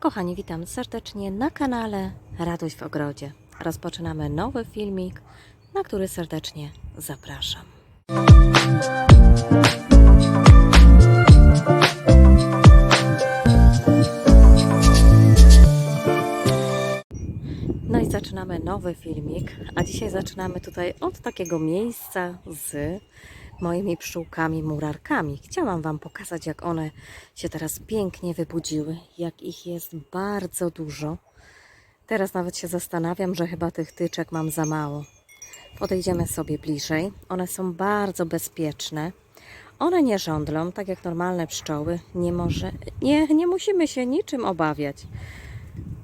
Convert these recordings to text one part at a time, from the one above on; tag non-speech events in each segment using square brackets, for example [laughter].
Kochani, witam serdecznie na kanale Radość w Ogrodzie. Rozpoczynamy nowy filmik, na który serdecznie zapraszam. No i zaczynamy nowy filmik, a dzisiaj zaczynamy tutaj od takiego miejsca z moimi pszczółkami murarkami. Chciałam Wam pokazać, jak one się teraz pięknie wybudziły, jak ich jest bardzo dużo. Teraz nawet się zastanawiam, że chyba tych tyczek mam za mało. Podejdziemy sobie bliżej. One są bardzo bezpieczne. One nie żądlą, tak jak normalne pszczoły. Nie, może, nie, nie musimy się niczym obawiać.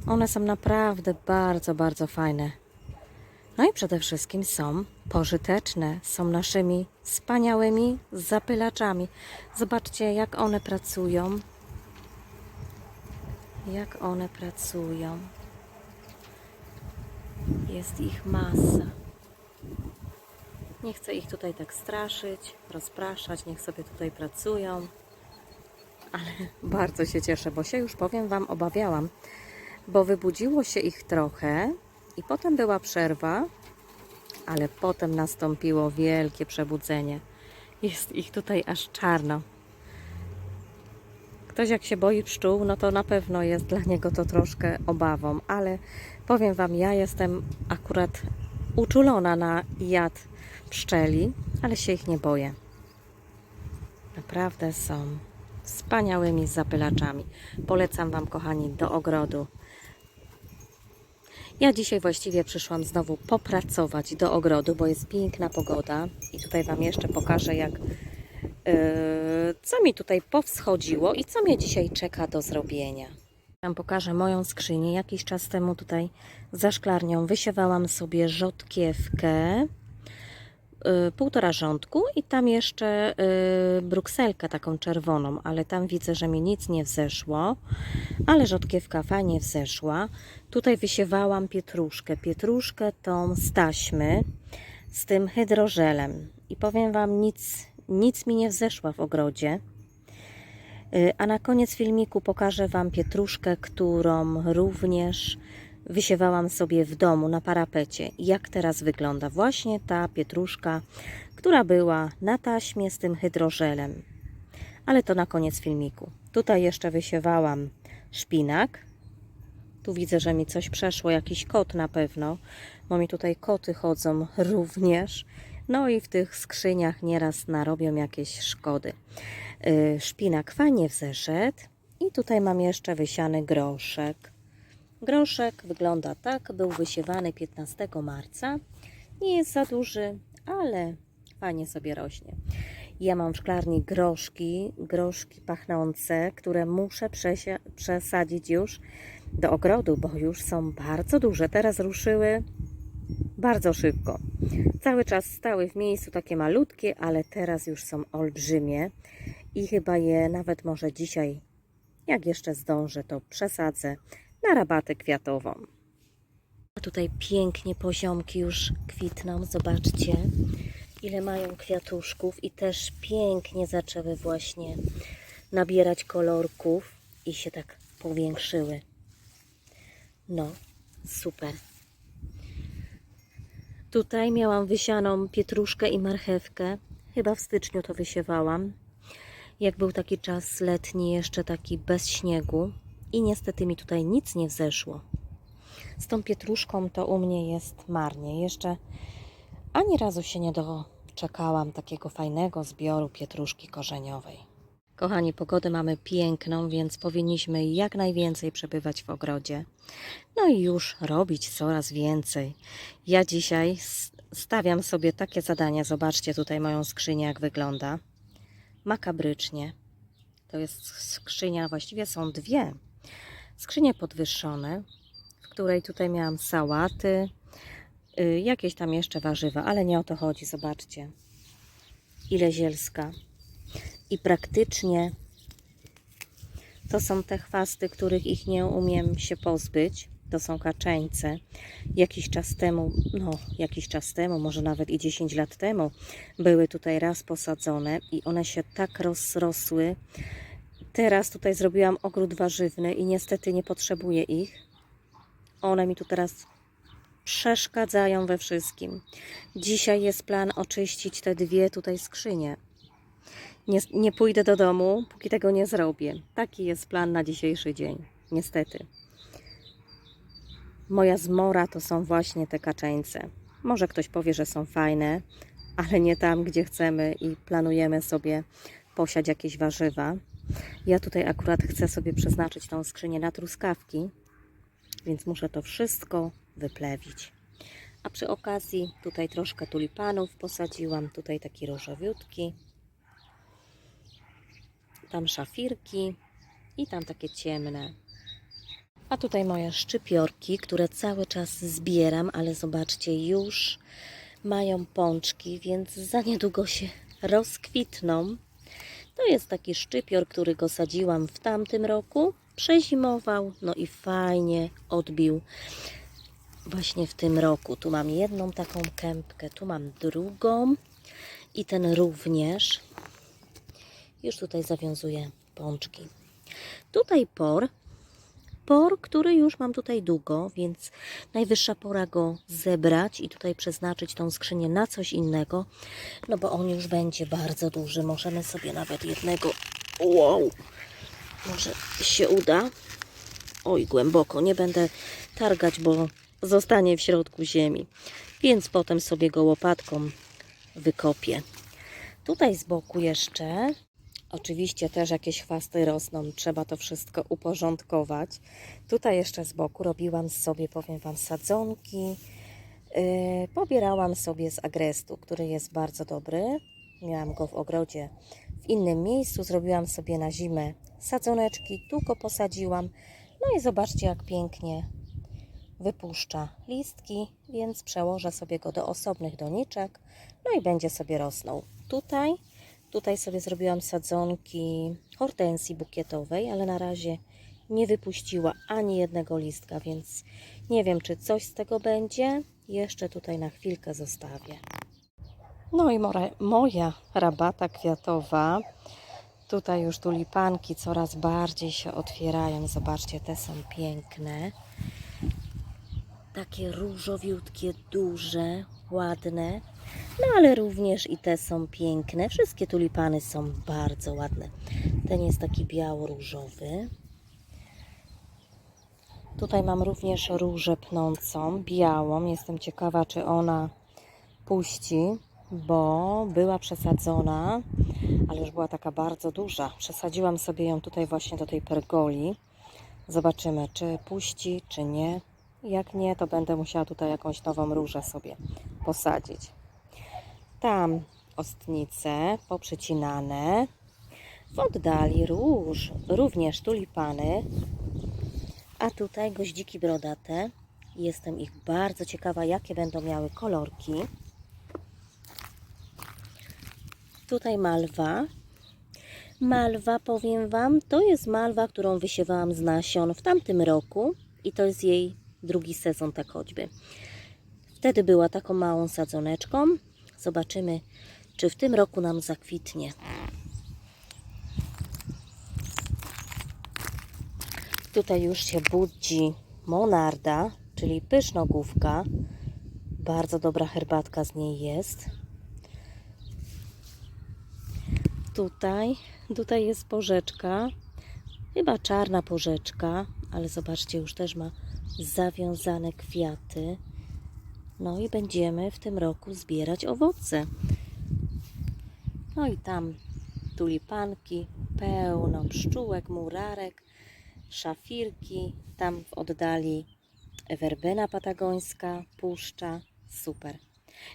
One są naprawdę bardzo, bardzo fajne. No i przede wszystkim są pożyteczne, są naszymi wspaniałymi zapylaczami. Zobaczcie, jak one pracują. Jak one pracują. Jest ich masa. Nie chcę ich tutaj tak straszyć, rozpraszać, niech sobie tutaj pracują. Ale bardzo się cieszę, bo się już powiem Wam obawiałam, bo wybudziło się ich trochę i potem była przerwa, ale potem nastąpiło wielkie przebudzenie. Jest ich tutaj aż czarno. Ktoś jak się boi pszczół, no to na pewno jest dla niego to troszkę obawą, ale powiem Wam, ja jestem akurat uczulona na jad pszczeli, ale się ich nie boję. Naprawdę są wspaniałymi zapylaczami. Polecam Wam, kochani, do ogrodu. Ja dzisiaj właściwie przyszłam znowu popracować do ogrodu, bo jest piękna pogoda i tutaj Wam jeszcze pokażę, jak yy, co mi tutaj powschodziło i co mnie dzisiaj czeka do zrobienia. Wam pokażę moją skrzynię. Jakiś czas temu tutaj za szklarnią wysiewałam sobie rzodkiewkę, półtora rządku i tam jeszcze yy, brukselkę taką czerwoną, ale tam widzę, że mi nic nie wzeszło, ale rzodkiewka fajnie wzeszła. Tutaj wysiewałam pietruszkę, pietruszkę tą z taśmy, z tym hydrożelem i powiem Wam, nic, nic mi nie wzeszła w ogrodzie. Y, A na koniec filmiku pokażę Wam pietruszkę, którą również wysiewałam sobie w domu na parapecie. Jak teraz wygląda właśnie ta pietruszka, która była na taśmie z tym hydrożelem. Ale to na koniec filmiku. Tutaj jeszcze wysiewałam szpinak. Tu widzę, że mi coś przeszło, jakiś kot na pewno, bo mi tutaj koty chodzą [laughs] również. No i w tych skrzyniach nieraz narobią jakieś szkody. Yy, Szpinak fajnie wzeszedł i tutaj mam jeszcze wysiany groszek. Groszek wygląda tak, był wysiewany 15 marca. Nie jest za duży, ale fajnie sobie rośnie. Ja mam w szklarni groszki, groszki pachnące, które muszę przesadzić już do ogrodu, bo już są bardzo duże. Teraz ruszyły bardzo szybko. Cały czas stały w miejscu takie malutkie, ale teraz już są olbrzymie i chyba je nawet może dzisiaj, jak jeszcze zdążę, to przesadzę na rabatę kwiatową. A tutaj pięknie poziomki już kwitną, zobaczcie ile mają kwiatuszków i też pięknie zaczęły właśnie nabierać kolorków i się tak powiększyły. No, super. Tutaj miałam wysianą pietruszkę i marchewkę. Chyba w styczniu to wysiewałam. Jak był taki czas letni, jeszcze taki bez śniegu. I niestety mi tutaj nic nie wzeszło. Z tą pietruszką to u mnie jest marnie. Jeszcze ani razu się nie doczekałam takiego fajnego zbioru pietruszki korzeniowej. Kochani, pogodę mamy piękną, więc powinniśmy jak najwięcej przebywać w ogrodzie. No i już robić coraz więcej. Ja dzisiaj stawiam sobie takie zadania. Zobaczcie tutaj moją skrzynię, jak wygląda. Makabrycznie. To jest skrzynia, właściwie są dwie. Skrzynie podwyższone, w której tutaj miałam sałaty, y, jakieś tam jeszcze warzywa, ale nie o to chodzi. Zobaczcie, ile zielska. I praktycznie to są te chwasty, których ich nie umiem się pozbyć. To są kaczeńce. Jakiś czas temu, no jakiś czas temu, może nawet i 10 lat temu, były tutaj raz posadzone i one się tak rozrosły, Teraz tutaj zrobiłam ogród warzywny i niestety nie potrzebuję ich. One mi tu teraz przeszkadzają we wszystkim. Dzisiaj jest plan oczyścić te dwie tutaj skrzynie. Nie, nie pójdę do domu, póki tego nie zrobię. Taki jest plan na dzisiejszy dzień. Niestety. Moja zmora to są właśnie te kaczeńce. Może ktoś powie, że są fajne, ale nie tam, gdzie chcemy i planujemy sobie posiać jakieś warzywa. Ja tutaj akurat chcę sobie przeznaczyć tą skrzynię na truskawki, więc muszę to wszystko wyplewić. A przy okazji tutaj troszkę tulipanów posadziłam, tutaj taki różowiutki, tam szafirki i tam takie ciemne. A tutaj moje szczypiorki, które cały czas zbieram, ale zobaczcie, już mają pączki, więc za niedługo się rozkwitną. To jest taki szczypior, który go sadziłam w tamtym roku, przezimował, no i fajnie odbił właśnie w tym roku. Tu mam jedną taką kępkę, tu mam drugą i ten również. Już tutaj zawiązuję pączki. Tutaj por, por, który już mam tutaj długo, więc najwyższa pora go zebrać i tutaj przeznaczyć tą skrzynię na coś innego, no bo on już będzie bardzo duży. Możemy sobie nawet jednego, wow, może się uda. Oj, głęboko, nie będę targać, bo zostanie w środku ziemi, więc potem sobie go łopatką wykopię. Tutaj z boku jeszcze Oczywiście też jakieś chwasty rosną, trzeba to wszystko uporządkować. Tutaj jeszcze z boku robiłam sobie, powiem Wam, sadzonki. Yy, pobierałam sobie z agrestu, który jest bardzo dobry. Miałam go w ogrodzie w innym miejscu. Zrobiłam sobie na zimę sadzoneczki, tu go posadziłam. No i zobaczcie, jak pięknie wypuszcza listki, więc przełożę sobie go do osobnych doniczek. No i będzie sobie rosnął. Tutaj Tutaj sobie zrobiłam sadzonki hortensji bukietowej, ale na razie nie wypuściła ani jednego listka, więc nie wiem, czy coś z tego będzie. Jeszcze tutaj na chwilkę zostawię. No i more, moja rabata kwiatowa. Tutaj już tulipanki coraz bardziej się otwierają. Zobaczcie, te są piękne. Takie różowiutkie, duże, ładne. No ale również i te są piękne. Wszystkie tulipany są bardzo ładne. Ten jest taki biało-różowy. Tutaj mam również różę pnącą, białą. Jestem ciekawa, czy ona puści, bo była przesadzona, ale już była taka bardzo duża. Przesadziłam sobie ją tutaj właśnie do tej pergoli. Zobaczymy, czy puści, czy nie. Jak nie, to będę musiała tutaj jakąś nową różę sobie posadzić. Tam ostnice poprzecinane. W oddali róż, również tulipany. A tutaj goździki brodate. Jestem ich bardzo ciekawa, jakie będą miały kolorki. Tutaj malwa. Malwa, powiem Wam, to jest malwa, którą wysiewałam z nasion w tamtym roku i to jest jej drugi sezon tak choćby. Wtedy była taką małą sadzoneczką. Zobaczymy, czy w tym roku nam zakwitnie. Tutaj już się budzi monarda, czyli pysznogłówka. Bardzo dobra herbatka z niej jest. Tutaj, tutaj jest porzeczka. Chyba czarna porzeczka, ale zobaczcie, już też ma zawiązane kwiaty. No i będziemy w tym roku zbierać owoce. No i tam tulipanki, pełno pszczółek, murarek, szafirki. Tam w oddali werbena patagońska, puszcza. Super.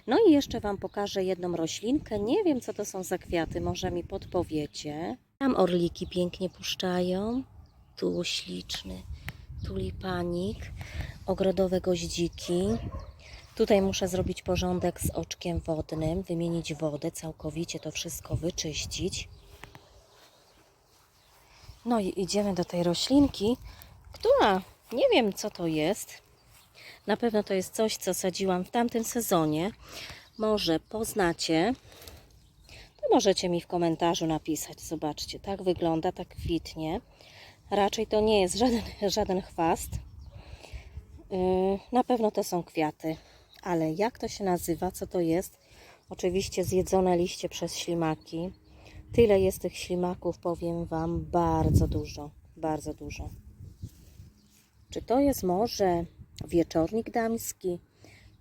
No i jeszcze Wam pokażę jedną roślinkę. Nie wiem, co to są za kwiaty, może mi podpowiecie. Tam orliki pięknie puszczają. Tu śliczny tulipanik, ogrodowe goździki. Tutaj muszę zrobić porządek z oczkiem wodnym, wymienić wodę, całkowicie to wszystko wyczyścić. No i idziemy do tej roślinki, która nie wiem co to jest. Na pewno to jest coś, co sadziłam w tamtym sezonie. Może poznacie. to możecie mi w komentarzu napisać. Zobaczcie, tak wygląda, tak kwitnie. Raczej to nie jest żaden, [laughs] żaden chwast. Yy, Na pewno to są kwiaty, ale jak to się nazywa, co to jest? Oczywiście zjedzone liście przez ślimaki. Tyle jest tych ślimaków, powiem Wam, bardzo dużo, bardzo dużo. Czy to jest może wieczornik damski?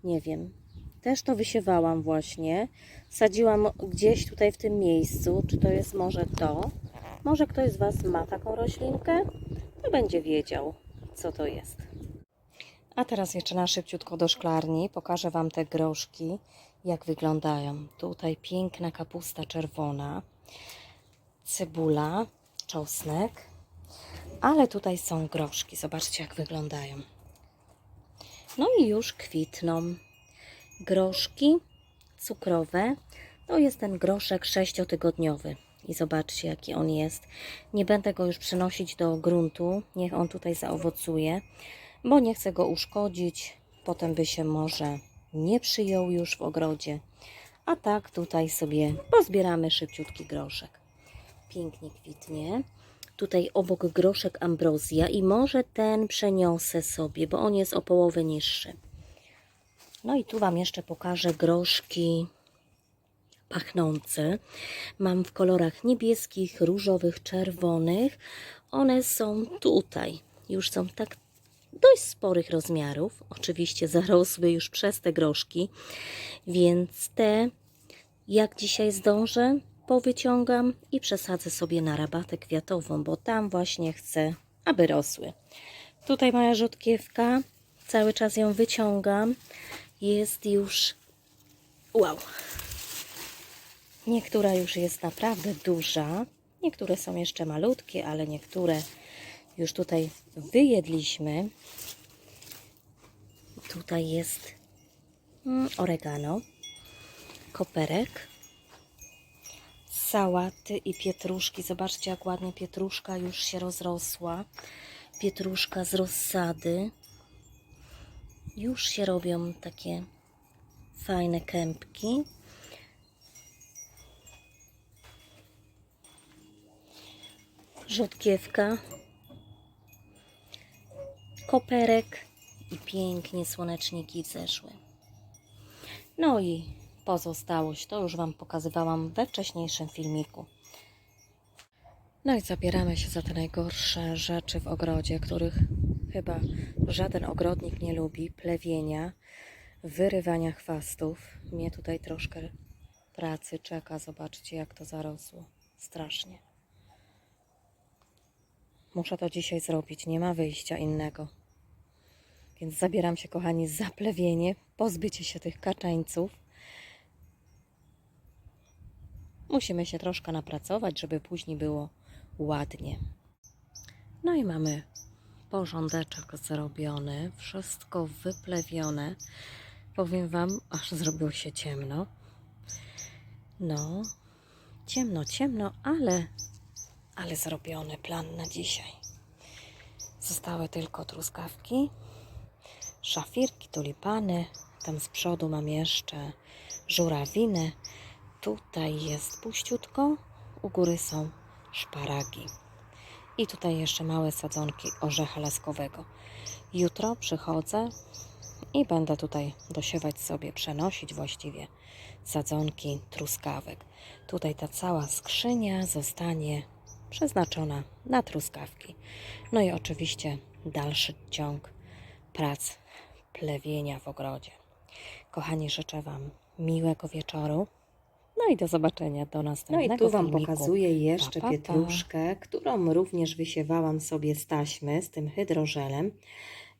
Nie wiem. Też to wysiewałam właśnie. Sadziłam gdzieś tutaj w tym miejscu. Czy to jest może to? Może ktoś z Was ma taką roślinkę? To będzie wiedział, co to jest. A teraz jeszcze na szybciutko do szklarni. Pokażę Wam te groszki, jak wyglądają. Tutaj piękna kapusta czerwona, cebula, czosnek, ale tutaj są groszki. Zobaczcie, jak wyglądają. No i już kwitną. Groszki cukrowe to jest ten groszek sześciotygodniowy. I zobaczcie, jaki on jest. Nie będę go już przynosić do gruntu. Niech on tutaj zaowocuje, bo nie chcę go uszkodzić. Potem by się może nie przyjął już w ogrodzie. A tak tutaj sobie pozbieramy szybciutki groszek. Pięknie kwitnie. Tutaj obok groszek ambrozja i może ten przeniosę sobie, bo on jest o połowę niższy. No i tu Wam jeszcze pokażę groszki pachnące. Mam w kolorach niebieskich, różowych, czerwonych. One są tutaj. Już są tak dość sporych rozmiarów. Oczywiście zarosły już przez te groszki, więc te jak dzisiaj zdążę, powyciągam i przesadzę sobie na rabatę kwiatową, bo tam właśnie chcę, aby rosły. Tutaj moja rzodkiewka, cały czas ją wyciągam. Jest już wow. Niektóra już jest naprawdę duża, niektóre są jeszcze malutkie, ale niektóre już tutaj wyjedliśmy. Tutaj jest mm, oregano, koperek, sałaty i pietruszki. Zobaczcie, jak ładnie pietruszka już się rozrosła. Pietruszka z rozsady. Już się robią takie fajne kępki. Rzodkiewka, koperek i pięknie słoneczniki wzeszły. No i pozostałość to już Wam pokazywałam we wcześniejszym filmiku. No i zabieramy się za te najgorsze rzeczy w ogrodzie, których chyba żaden ogrodnik nie lubi. Plewienia, wyrywania chwastów. Mnie tutaj troszkę pracy czeka. Zobaczcie, jak to zarosło. Strasznie. Muszę to dzisiaj zrobić, nie ma wyjścia innego. Więc zabieram się, kochani, za plewienie, pozbycie się tych kaczańców. Musimy się troszkę napracować, żeby później było ładnie. No i mamy porządeczek zrobiony, wszystko wyplewione. Powiem Wam, aż zrobiło się ciemno. No, ciemno, ciemno, ale ale zrobiony plan na dzisiaj. Zostały tylko truskawki, szafirki, tulipany. Tam z przodu mam jeszcze żurawiny. Tutaj jest puściutko. U góry są szparagi. I tutaj jeszcze małe sadzonki orzecha laskowego. Jutro przychodzę i będę tutaj dosiewać sobie, przenosić właściwie sadzonki truskawek. Tutaj ta cała skrzynia zostanie przeznaczona na truskawki. No i oczywiście dalszy ciąg prac plewienia w ogrodzie. Kochani, życzę Wam miłego wieczoru. No i do zobaczenia do następnego No i tu Wam filmiku. pokazuję jeszcze Pa, pa, pa. pietruszkę, którą również wysiewałam sobie z taśmy, z tym hydrożelem.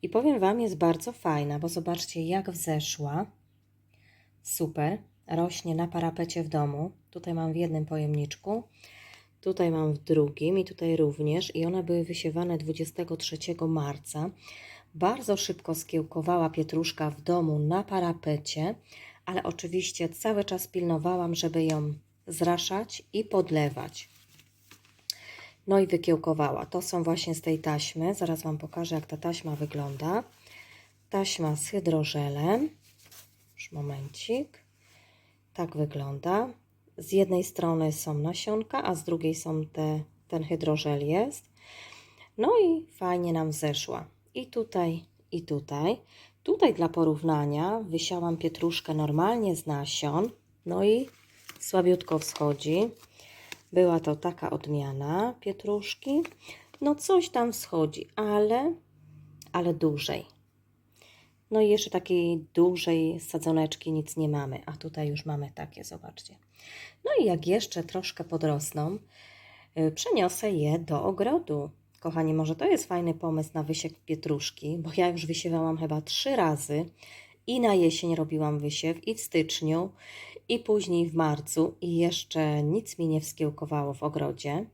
I powiem Wam, jest bardzo fajna, bo zobaczcie jak wzeszła. Super. Rośnie na parapecie w domu. Tutaj mam w jednym pojemniczku. Tutaj mam w drugim i tutaj również. I one były wysiewane 23 marca. Bardzo szybko skiełkowała pietruszka w domu na parapecie, ale oczywiście cały czas pilnowałam, żeby ją zraszać i podlewać. No i wykiełkowała. To są właśnie z tej taśmy. Zaraz Wam pokażę, jak ta taśma wygląda. Taśma z hydrożelem. Już momencik. Tak wygląda. Z jednej strony są nasionka, a z drugiej są te, ten hydrożel jest. No i fajnie nam zeszła. I tutaj, i tutaj. Tutaj dla porównania wysiałam pietruszkę normalnie z nasion. No i słabiutko wschodzi. Była to taka odmiana pietruszki. No coś tam wschodzi, ale, ale dłużej. No i jeszcze takiej dużej sadzoneczki nic nie mamy, a tutaj już mamy takie, zobaczcie. No i jak jeszcze troszkę podrosną, y, przeniosę je do ogrodu. Kochani, może to jest fajny pomysł na wysiew pietruszki, bo ja już wysiewałam chyba trzy razy i na jesień robiłam wysiew i w styczniu i później w marcu i jeszcze nic mi nie wskiełkowało w ogrodzie.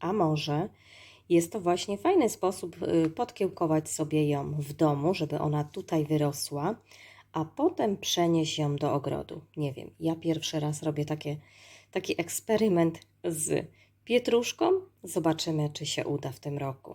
A może jest to właśnie fajny sposób y, podkiełkować sobie ją w domu, żeby ona tutaj wyrosła, a potem przenieść ją do ogrodu. Nie wiem, ja pierwszy raz robię takie, taki eksperyment z pietruszką. Zobaczymy, czy się uda w tym roku.